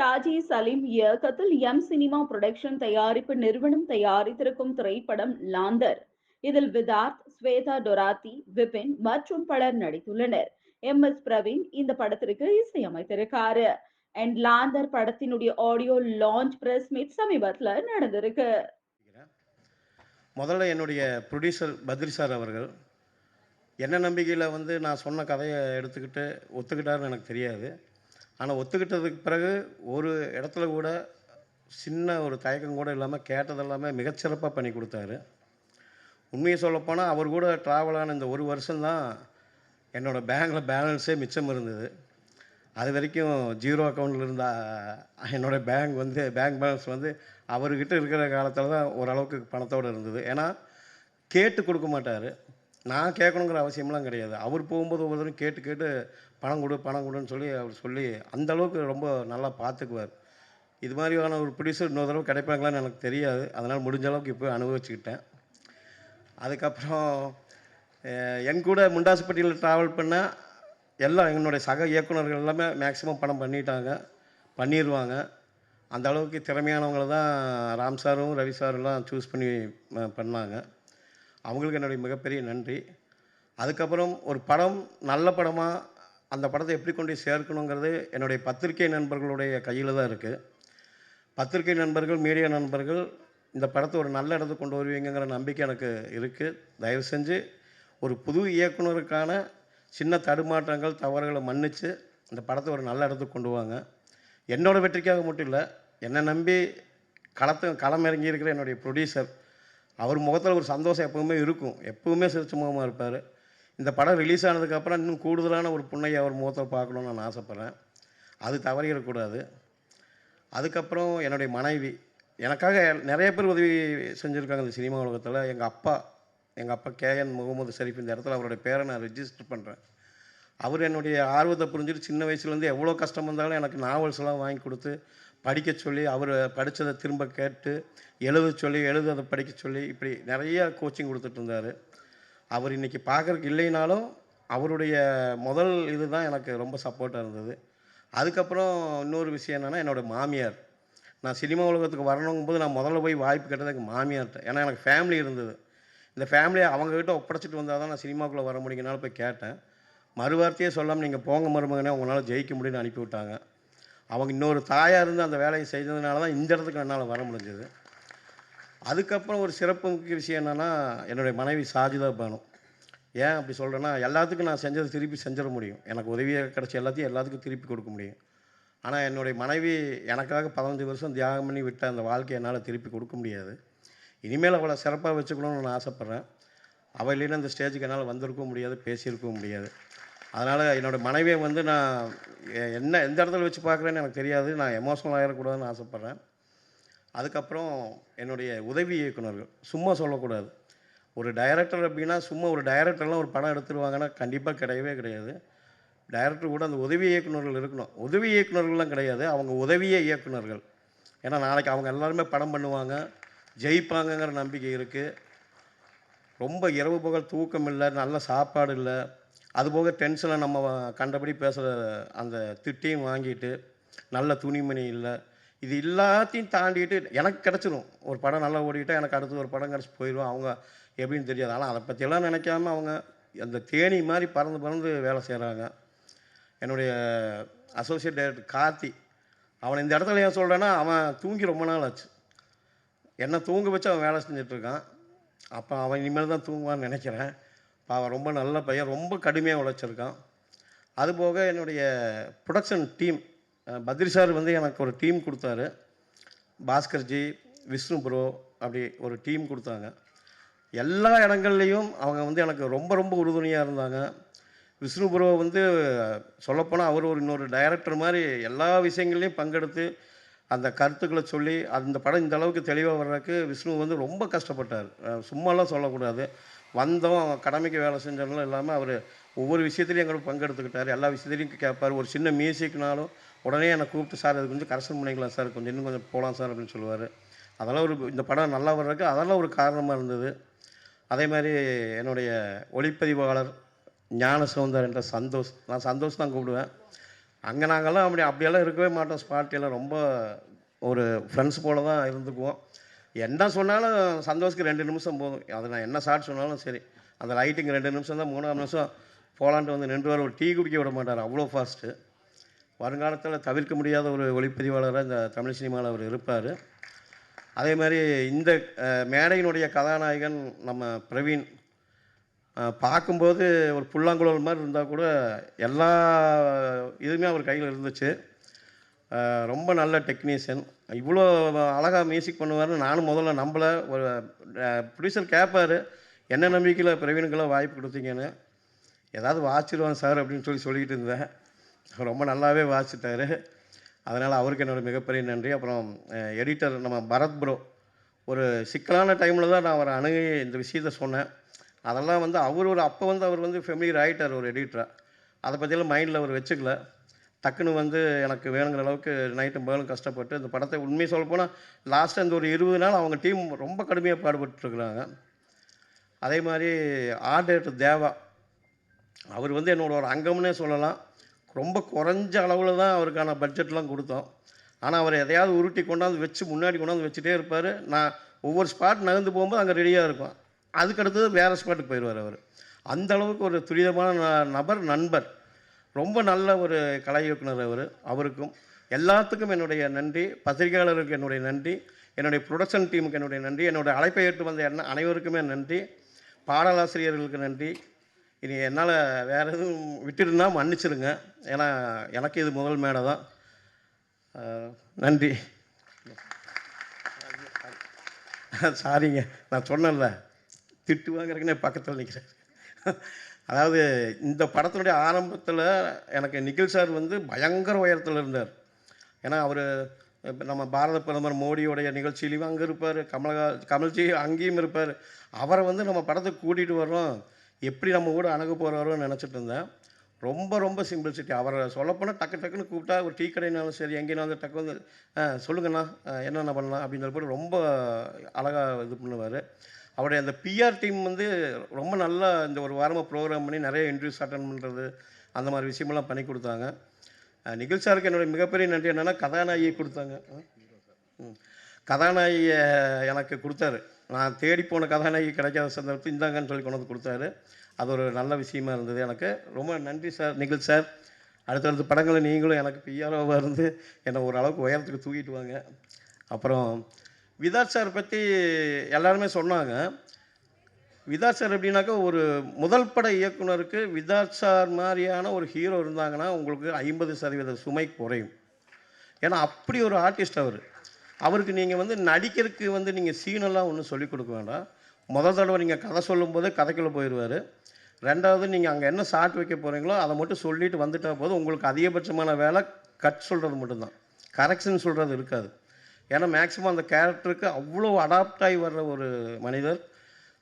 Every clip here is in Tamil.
ஷாஜி சலீம் இயக்கத்தில் எம் சினிமா புரொடக்ஷன் தயாரிப்பு நிறுவனம் தயாரித்திருக்கும் திரைப்படம் லாந்தர். இதில் விதார்த் ஸ்வேதா டொராத்தி விபின் மற்றும் பலர் நடித்துள்ளனர். எம் எஸ் பிரவீன் இந்த படத்திற்கு இசையமைத்திருக்காரு. அண்ட் லாந்தர் படத்தினுடைய ஆடியோ லான்ச் பிரஸ் மீட் சமீபத்தில் நடந்திருக்கு. முதல்ல என்னுடைய ப்ரொடியூசர் பத்ரி சார் அவர்கள் என்ன நம்பிக்கையில் வந்து நான் சொன்ன கதையை எடுத்துக்கிட்டு ஒத்துக்கிட்டாருன்னு எனக்கு தெரியாது. ஆனால் ஒத்துக்கிட்டதுக்கு பிறகு ஒரு இடத்துல கூட சின்ன ஒரு தயக்கம் கூட இல்லாமல் கேட்டதெல்லாமே மிகச்சிறப்பாக பண்ணி கொடுத்தாரு. உண்மையை சொல்லப்போனால் அவர் கூட ட்ராவல் ஆன இந்த ஒரு வருஷம்தான் என்னோடய பேங்கில் பேலன்ஸே மிச்சம் இருந்தது. அது வரைக்கும் ஜீரோ அக்கௌண்ட்டில் இருந்த என்னோடய பேங்க் வந்து பேங்க் பேலன்ஸ் வந்து அவர்கிட்ட இருக்கிற காலத்தில் தான் ஓரளவுக்கு பணத்தோடு இருந்தது. ஏன்னா கேட்டு கொடுக்க மாட்டார். நான் கேட்கணுங்கிற அவசியம்லாம் கிடையாது. அவர் போகும்போது ஒவ்வொரு கேட்டு கேட்டு பணம் கொடு பணம் கொடுன்னு சொல்லி அவர் சொல்லி அந்த அளவுக்கு ரொம்ப நல்லா பார்த்துக்குவார். இது மாதிரியான ஒரு ப்ரொடியூசர் இன்னொரு தடவை கிடைப்பாங்களான்னு எனக்கு தெரியாது. அதனால் முடிஞ்ச அளவுக்கு இப்போ அனுபவிச்சுக்கிட்டேன். அதுக்கப்புறம் என் கூட முண்டாசுப்பட்டியில் ட்ராவல் பண்ண எல்லாம் என்னுடைய சக இயக்குனர்கள் எல்லாமே மேக்ஸிமம் பணம் பண்ணிட்டாங்க. பண்ணிடுவாங்க அந்த அளவுக்கு திறமையானவங்கள தான் ராம் சாரும் ரவி சாரெல்லாம் சூஸ் பண்ணி பண்ணாங்க. அவங்களுக்கு என்னுடைய மிகப்பெரிய நன்றி. அதுக்கப்புறம் ஒரு படம் நல்ல படமாக அந்த படத்தை எப்படி கொண்டு சேர்க்கணுங்கிறது என்னுடைய பத்திரிகை நண்பர்களுடைய கையில் தான் இருக்குது பத்திரிகை நண்பர்கள் மீடியா நண்பர்கள் இந்த படத்தை ஒரு நல்ல இடத்துக்கு கொண்டு வருவீங்கங்கிற நம்பிக்கை எனக்கு இருக்குது தயவு செஞ்சு ஒரு புது இயக்குனருக்கான சின்ன தடுமாற்றங்கள் தவறுகளை மன்னித்து இந்த படத்தை ஒரு நல்ல இடத்துக்கு கொண்டு வாங்க. என்னோடய வெற்றிக்காக மட்டும் இல்லை என்னை நம்பி களத்து களமிறங்கி இருக்கிற என்னுடைய ப்ரொடியூசர் அவர் முகத்தில் ஒரு சந்தோஷம் எப்பவுமே இருக்கும். எப்பவுமே சிரிச்ச முகமாக இருப்பார். இந்த படம் ரிலீஸ் ஆனதுக்கப்புறம் இன்னும் கூடுதலான ஒரு புண்ணையை அவர் முகத்தில் பார்க்கணுன்னு நான் ஆசைப்பட்றேன். அது தவறிடக்கூடாது. அதுக்கப்புறம் என்னுடைய மனைவி. எனக்காக நிறைய பேர் உதவி செஞ்சுருக்காங்க இந்த சினிமா உலகத்தில். எங்கள் அப்பா எங்கள் அப்பா கேஎன் முகமது ஷரீஃப் இந்த இடத்துல அவருடைய பேரை நான் ரெஜிஸ்டர் பண்ணுறேன் அவர் என்னுடைய ஆர்வத்தை புரிஞ்சுட்டு சின்ன வயசுலேருந்து எவ்வளோ கஷ்டம் வந்தாலும் எனக்கு நாவல்ஸ் எல்லாம் வாங்கி கொடுத்து படிக்க சொல்லி அவர் படித்ததை திரும்ப கேட்டு எழுத சொல்லி எழுதுறதை படிக்க சொல்லி இப்படி நிறைய கோச்சிங் கொடுத்துட்டு இருந்தார். அவர் இன்றைக்கி பார்க்குறக்கு இல்லைனாலும் அவருடைய முதல் இதுதான் எனக்கு ரொம்ப சப்போர்ட்டாக இருந்தது. அதுக்கப்புறம் இன்னொரு விஷயம் என்னென்னா என்னோடய மாமியார். நான் சினிமா உலகத்துக்கு வரணுங்கும் போது நான் முதல்ல போய் வாய்ப்பு கேட்டது எங்கள் மாமியார்கிட்ட ஏன்னா எனக்கு ஃபேமிலி இருந்தது. இந்த ஃபேமிலியை அவங்கக்கிட்ட ஒப்படைச்சிட்டு வந்தால் தான் நான் சினிமாக்குள்ளே வர முடியுங்கனால போய் கேட்டேன். மறுவார்த்தையே சொல்லாமல் நீங்கள் போங்க மருமகனே உங்களால் ஜெயிக்க முடியும்னு அனுப்பிவிட்டாங்க. அவங்க இன்னொரு தாயாக இருந்து அந்த வேலையை செய்ததுனால தான் இந்த இடத்துக்கு என்னால் வர முடிஞ்சது. அதுக்கப்புறம் ஒரு சிறப்பு முக்கிய விஷயம் என்னென்னா என்னுடைய மனைவி சாஜிதா பானு. ஏன் அப்படி சொல்கிறேன்னா எல்லாத்துக்கும் நான் செஞ்சதை திருப்பி செஞ்சிட முடியும். எனக்கு உதவியாக கிடச்ச எல்லாத்தையும் எல்லாத்துக்கும் திருப்பி கொடுக்க முடியும். ஆனால் என்னுடைய மனைவி எனக்காக பதினஞ்சு வருஷம் தியாகம் பண்ணி விட்ட அந்த வாழ்க்கையை என்னால் திருப்பி கொடுக்க முடியாது. இனிமேல் அவளை சிறப்பாக வச்சுக்கணும்னு நான் ஆசைப்பட்றேன். அவள் இல்லைன்னா இந்த ஸ்டேஜுக்கு என்னால் வந்திருக்கவும் முடியாது பேசியிருக்கவும் முடியாது. அதனால் என்னோடய மனைவியை வந்து நான் என்ன எந்த இடத்துல வச்சு பார்க்குறேன்னு எனக்கு தெரியாது. நான் எமோஷனல் ஆகிடக்கூடாதுன்னு ஆசைப்பட்றேன். அதுக்கப்புறம் என்னுடைய உதவி இயக்குனர்கள். சும்மா சொல்லக்கூடாது. ஒரு டைரக்டர் அப்படின்னா சும்மா ஒரு டைரக்டர்லாம் ஒரு படம் எடுத்துருவாங்கன்னா கண்டிப்பாக கிடையவே கிடையாது. டைரக்டர் கூட அந்த உதவி இயக்குனர்கள் இருக்கணும். உதவி இயக்குநர்கள்லாம் கிடையாது. அவங்க உதவிய இயக்குனர்கள். ஏன்னா நாளைக்கு அவங்க எல்லாருமே படம் பண்ணுவாங்க. ஜெயிப்பாங்கங்கிற நம்பிக்கை இருக்குது ரொம்ப இரவு பகல் தூக்கம் இல்லை. நல்ல சாப்பாடு இல்லை. அதுபோக டென்ஷனில் நம்ம கண்டபடி பேசுகிற அந்த திட்டையும் வாங்கிட்டு நல்ல துணிமணி இல்லை இது எல்லாத்தையும் தாண்டிட்டு எனக்கு கிடச்சிரும். ஒரு படம் நல்லா ஓடிக்கிட்டால் எனக்கு அடுத்து ஒரு படம் கிடச்சி போயிடும் அவங்க எப்படின்னு தெரியாது. ஆனால் அதை பற்றியெல்லாம் நினைக்காம அவங்க அந்த தேனி மாதிரி பறந்து பறந்து வேலை செய்கிறாங்க என்னுடைய அசோசியேட் டைரக்டர் கார்த்தி அவனை இந்த இடத்துல ஏன் சொல்கிறேன்னா அவன் தூங்கி ரொம்ப நாள் ஆச்சு. என்னை தூங்க வச்சு அவன் வேலை செஞ்சுட்டு இருக்கான். அப்போ அவன் இனிமேல் தான் தூங்குவான்னு நினைக்கிறேன். அவன் ரொம்ப நல்ல பையன் ரொம்ப கடுமையாக உழைச்சிருக்கான். அதுபோக என்னுடைய ப்ரொடக்ஷன் டீம் பத்ரி சார் வந்து எனக்கு ஒரு டீம் கொடுத்தாரு. பாஸ்கர்ஜி விஷ்ணு ப்ரோ அப்படி ஒரு டீம் கொடுத்தாங்க. எல்லா இடங்கள்லையும் அவங்க வந்து எனக்கு ரொம்ப ரொம்ப உறுதுணையாக இருந்தாங்க. விஷ்ணு ப்ரோ வந்து சொல்லப்போனால் அவர் ஒரு இன்னொரு டைரக்டர் மாதிரி எல்லா விஷயங்கள்லையும் பங்கெடுத்து அந்த கருத்துக்களை சொல்லி அந்த படம் இந்த அளவுக்கு தெளிவாக வர்றதுக்கு விஷ்ணு வந்து ரொம்ப கஷ்டப்பட்டார். சும்மாலாம் சொல்லக்கூடாது. வந்தோம் கடமைக்கு வேலை செஞ்சோம்லாம் இல்லாமல் அவர் ஒவ்வொரு விஷயத்துலையும் எங்களோட பங்கெடுத்துக்கிட்டார் எல்லா விஷயத்துலையும் கேட்பார் ஒரு சின்ன மியூசிக்னாலும் உடனே என்னை கூப்பிட்டு சார் அது கொஞ்சம் கரெக்ஷன் பண்ணிக்கலாம் சார். கொஞ்சம் இன்னும் கொஞ்சம் போகலாம் சார் அப்படின்னு சொல்லுவார். அதெல்லாம் ஒரு இந்த படம் நல்லா வர்றதுக்கு அதெல்லாம் ஒரு காரணமாக இருந்தது. அதே மாதிரி என்னுடைய ஒளிப்பதிவாளர் ஞான சௌந்தர் என்ற சந்தோஷ் நான் சந்தோஷ் தான் கூப்பிடுவேன். அங்கே நாங்கள்லாம் அப்படி அப்படியெல்லாம் இருக்கவே மாட்டோம். ஸ்பாட்டில் ரொம்ப ஒரு ஃப்ரெண்ட்ஸ் போல தான் இருந்துக்குவோம். என்ன சொன்னாலும் சந்தோஷத்துக்கு ரெண்டு நிமிஷம் போதும். அது நான் என்ன ஷார்ட் சொன்னாலும் சரி. அந்த லைட்டிங் ரெண்டு நிமிஷம் தான் மூணாவது நிமிஷம் போலான்ட்டு வந்து நின்று வர ஒரு டீ குடிக்க விட மாட்டார் அவ்வளோ ஃபாஸ்ட்டு வருங்காலத்தில் தவிர்க்க முடியாத ஒரு ஒளிப்பதிவாளராக இந்த தமிழ் சினிமாவில் அவர் இருப்பார். அதே மாதிரி இந்த மேடையினுடைய கதாநாயகன் நம்ம பிரவீன் பார்க்கும்போது ஒரு புல்லாங்குழல் மாதிரி இருந்தால் கூட எல்லா இதுவுமே அவர் கையில் இருந்துச்சு. ரொம்ப நல்ல டெக்னீஷியன் இவ்வளோ அழகாக மியூசிக் பண்ணுவார்னு நானும் முதல்ல நம்பலை. ஒரு ப்ரொடியூசர் கேட்பார் என்ன நம்பிக்கையில் பிரவீனுக்கெல்லாம் வாய்ப்பு கொடுத்தீங்கன்னு? ஏதாவது வாச்சிடுவான் சார் அப்படின்னு சொல்லி சொல்லிக்கிட்டு இருந்தேன். ரொம்ப நல்லாவே வாசித்தார் அதனால் அவருக்கு என்னோடய மிகப்பெரிய நன்றி. அப்புறம் எடிட்டர் நம்ம பரத் ப்ரோ ஒரு சிக்கலான டைமில் தான் நான் அவரை அணுகி இந்த விஷயத்த சொன்னேன். அதெல்லாம் வந்து அவர் ஒரு அப்போ வந்து அவர் வந்து ஃபெமிலியர் ஆகிட்டார் ஒரு எடிட்டராக அதை பற்றியெல்லாம் மைண்டில் அவர் வச்சுக்கல. டக்குன்னு வந்து எனக்கு வேணுங்கிற அளவுக்கு நைட்டும் பகலும் கஷ்டப்பட்டு இந்த படத்தை உண்மையை சொல்லப்போனால் லாஸ்ட்டாக இந்த ஒரு இருபது நாள் அவங்க டீம் ரொம்ப கடுமையாக பாடுபட்டுருக்குறாங்க அதே மாதிரி ஆர்டேட்டர் தேவா அவர் வந்து என்னோட ஒரு அங்கம்னே சொல்லலாம். ரொம்ப குறைஞ்ச அளவில் தான் அவருக்கான பட்ஜெட்லாம் கொடுத்தோம். ஆனால் அவர் எதையாவது உருட்டி கொண்டாந்து வச்சு முன்னாடி கொண்டாந்து வச்சுட்டே இருப்பார். நான் ஒவ்வொரு ஸ்பாட் நகர்ந்து போகும்போது அங்கே ரெடியாக இருக்கும். அதுக்கடுத்தது வேறு ஸ்பாட்டுக்கு போயிடுவார் அவர். அந்த அளவுக்கு ஒரு துரிதமான ந- நபர் நண்பர். ரொம்ப நல்ல ஒரு கலை இயக்குனர் அவர். அவருக்கும் எல்லாத்துக்கும் என்னுடைய நன்றி. பத்திரிகையாளருக்கு என்னுடைய நன்றி. என்னுடைய ப்ரொடக்ஷன் டீமுக்கு என்னுடைய நன்றி. என்னுடைய அழைப்பை ஏற்று வந்த என்ன அனைவருக்குமே நன்றி. பாடலாசிரியர்களுக்கு நன்றி. இனி என்னால் வேறு எதுவும் விட்டுருந்தா மன்னிச்சிடுங்க ஏன்னா எனக்கு இது முதல் மேடை தான். நன்றி. சாரிங்க. நான் சொன்னேன்ல. திட்டு வாங்குறதுக்குனே பக்கத்தில் நிற்கிறேன் அதாவது இந்த படத்தினுடைய ஆரம்பத்தில் எனக்கு நிகில் சார் வந்து பயங்கர உயரத்தில் இருந்தார். ஏன்னா அவர் இப்போ நம்ம பாரத பிரதமர் மோடியோடைய நிகழ்ச்சியிலையும் அங்கே இருப்பார் கமலஹா கமல்ஜி அங்கேயும் இருப்பார். அவரை வந்து நம்ம படத்துக்கு கூட்டிகிட்டு வர்றோம். எப்படி நம்ம கூட அணுக போகிறாரோன்னு நினச்சிட்டு இருந்தேன். ரொம்ப ரொம்ப சிம்பிளிசிட்டி அவரை சொல்லப்போனால் டக்கு டக்குன்னு கூப்பிட்டா ஒரு டீ கடைனாலும் சரி எங்கேனாலும் டக்கு வந்து "ஆ, சொல்லுங்கண்ணா என்னென்ன பண்ணலாம்? அப்படின்னு ரொம்ப அழகாக இது பண்ணுவார். அவருடைய அந்த பிஆர் டீம் வந்து ரொம்ப நல்லா இந்த ஒரு வாரமாக ப்ரோக்ராம் பண்ணி நிறைய இன்டர்வியூஸ் அட்டன் பண்ணுறது அந்த மாதிரி விஷயமெல்லாம் பண்ணி கொடுத்தாங்க. நிகழ்ச்சியாருக்கு நிகில் சாருக்கு என்னுடைய மிகப்பெரிய நன்றி என்னென்னா கதாநாயகியை கொடுத்தாங்க. கதாநாயகியை எனக்கு கொடுத்தாரு. நான் தேடி போன கதாநாயகி கிடைக்காத சந்தர்ப்பம் இந்தாங்கன்னு சொல்லி கொண்டு வந்து கொடுத்தாரு. அது ஒரு நல்ல விஷயமா இருந்தது எனக்கு. ரொம்ப நன்றி சார் நிகில் சார். அடுத்தடுத்த படங்களை நீங்களும் எனக்கு பிஆர்ஓவாக இருந்து என்னை ஓரளவுக்கு உயரத்துக்கு தூக்கிட்டு வாங்க. அப்புறம் விதாத் சார் பற்றி எல்லாருமே சொன்னாங்க. விதாத் சார் எப்படின்னாக்கா ஒரு முதல் பட இயக்குனருக்கு விதாத் சார் மாதிரியான ஒரு ஹீரோ இருந்தாங்கன்னா உங்களுக்கு ஐம்பது சதவீத சுமை குறையும். ஏன்னா அப்படி ஒரு ஆர்டிஸ்ட் அவர். அவருக்கு நீங்கள் வந்து நடிக்கிறதுக்கு வந்து நீங்கள் சீனெல்லாம் ஒன்றும் சொல்லிக் கொடுக்க வேண்டாம். முதல் தடவை நீங்கள் கதை சொல்லும்போது கதைக்குள்ளே போயிடுவார் ரெண்டாவது நீங்கள் அங்கே என்ன ஷார்ட் வைக்க போகிறீங்களோ அதை மட்டும் சொல்லிட்டு வந்துட்டால் போதும். உங்களுக்கு அதிகபட்சமான வேலை கட் சொல்கிறது மட்டும்தான். கரெக்ஷன் சொல்கிறது இருக்காது. ஏன்னா மேக்ஸிமம் அந்த கேரக்டருக்கு அவ்வளோ அடாப்ட் ஆகி வர்ற ஒரு மனிதர்.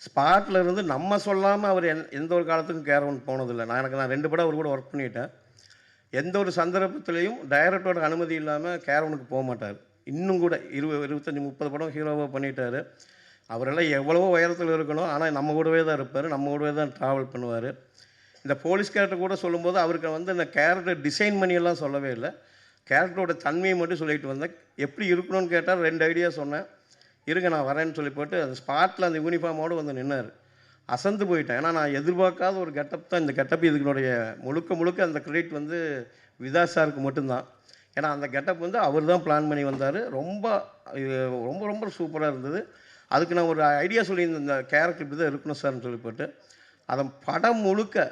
ஸ்பாட்டில் இருந்து நம்ம சொல்லாமல் அவர் எந் எந்த ஒரு காலத்துக்கும் கேரவன் போனதில்லை. நான் எனக்கு நான் ரெண்டு படம் அவர் கூட ஒர்க் பண்ணிட்டேன். எந்த ஒரு சந்தர்ப்பத்திலையும் டைரக்டரோட அனுமதி இல்லாமல் கேரவனுக்கு போக மாட்டார். இன்னும் கூட இருபது இருபத்தஞ்சி முப்பது படம் ஹீரோவாக பண்ணிட்டார். அவரெல்லாம் எவ்வளவோ உயரத்தில் இருக்கணும். ஆனால் நம்ம கூடவே தான் இருப்பார். நம்ம கூடவே தான் ட்ராவல் பண்ணுவார். இந்த போலீஸ் கேரக்டர் கூட சொல்லும்போது அவருக்கு வந்து இந்த கேரக்டர் டிசைன் பண்ணியெல்லாம் சொல்லவே இல்லை. கேரக்டரோட தன்மையை மட்டும் சொல்லிட்டு வந்தேன். எப்படி இருக்கணும்னு கேட்டால் ரெண்டு ஐடியா சொன்னேன். இருங்க நான் வரேன்னு சொல்லி போட்டு அந்த ஸ்பாட்டில் அந்த யூனிஃபார்மோடு வந்து நின்னார். அசந்து போயிட்டேன். ஏன்னா நான் எதிர்பார்க்காத ஒரு கெட்டப் தான். இந்த கெட்டப் இதுனுடைய முழுக்க முழுக்க அந்த கிரெடிட் வந்து விதா சாருக்கு மட்டும்தான். ஏன்னா அந்த கெட்டப் வந்து அவர் தான் பிளான் பண்ணி வந்தார். ரொம்ப இது ரொம்ப ரொம்ப சூப்பராக இருந்தது. அதுக்கு நான் ஒரு ஐடியா சொல்லியிருந்தேன். இந்த கேரக்டர் இப்படி தான் இருக்கணும் சார்னு சொல்லி போட்டு. அதை படம் முழுக்க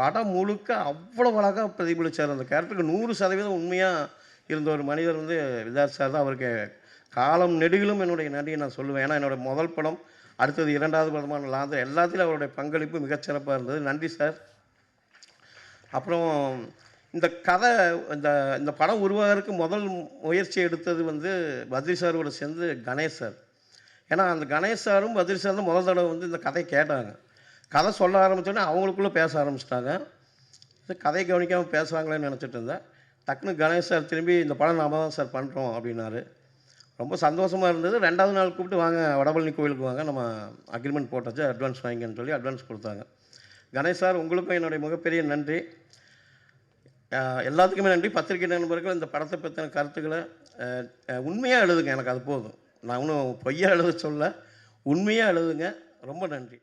படம் முழுக்க அவ்வளோ அழகாக பிரதிபலித்தார் அந்த கேரக்டருக்கு நூறு சதவீதம் உண்மையாக இருந்த ஒரு மனிதர் வந்து விதார் சார் தான். அவருக்கு காலம் நெடுகிலும் என்னுடைய நன்றியை நான் சொல்லுவேன். ஏன்னா என்னோடய முதல் படம் அடுத்தது இரண்டாவது படமான லாந்தர் எல்லாத்துலேயும் அவருடைய பங்களிப்பு மிகச்சிறப்பாக இருந்தது. நன்றி சார் அப்புறம் இந்த கதை இந்த இந்த படம் உருவாகிறதுக்கு முதல் முயற்சி எடுத்தது வந்து பத்ரி சாரோட சேர்ந்து கணேஷ் சார். ஏன்னா அந்த கணேஷ் சாரும் பத்ரி சார் தான் முதல் தடவை வந்து இந்த கதையை கேட்டாங்க. கதை சொல்ல ஆரம்பித்தோடனே அவங்களுக்குள்ளே பேச ஆரம்பிச்சிட்டாங்க. இது கதையை கவனிக்காமல் பேசுகிறாங்களேன்னு நினச்சிட்டு இருந்தேன். டக்குனு கணேஷ் சார் திரும்பி இந்த படம் நாம தான் சார் பண்ணுறோம் அப்படின்னாரு. ரொம்ப சந்தோஷமாக இருந்தது. ரெண்டாவது நாள் கூப்பிட்டு வாங்க வடபழனி கோயிலுக்கு வாங்க. நம்ம அக்ரிமெண்ட் போட்டாச்சு. அட்வான்ஸ் வாங்கிங்கன்னு சொல்லி அட்வான்ஸ் கொடுத்தாங்க. கணேஷ் சார் உங்களுக்கும் என்னுடைய மிகப்பெரிய நன்றி. எல்லாத்துக்குமே நன்றி. பத்திரிகை நண்பர்கள் இந்த படத்தை பற்றின கருத்துக்களை உண்மையாக எழுதுங்க. எனக்கு அது போதும். நான் ஒன்றும் பொய்யா எழுத சொல்ல உண்மையாக எழுதுங்க. ரொம்ப நன்றி.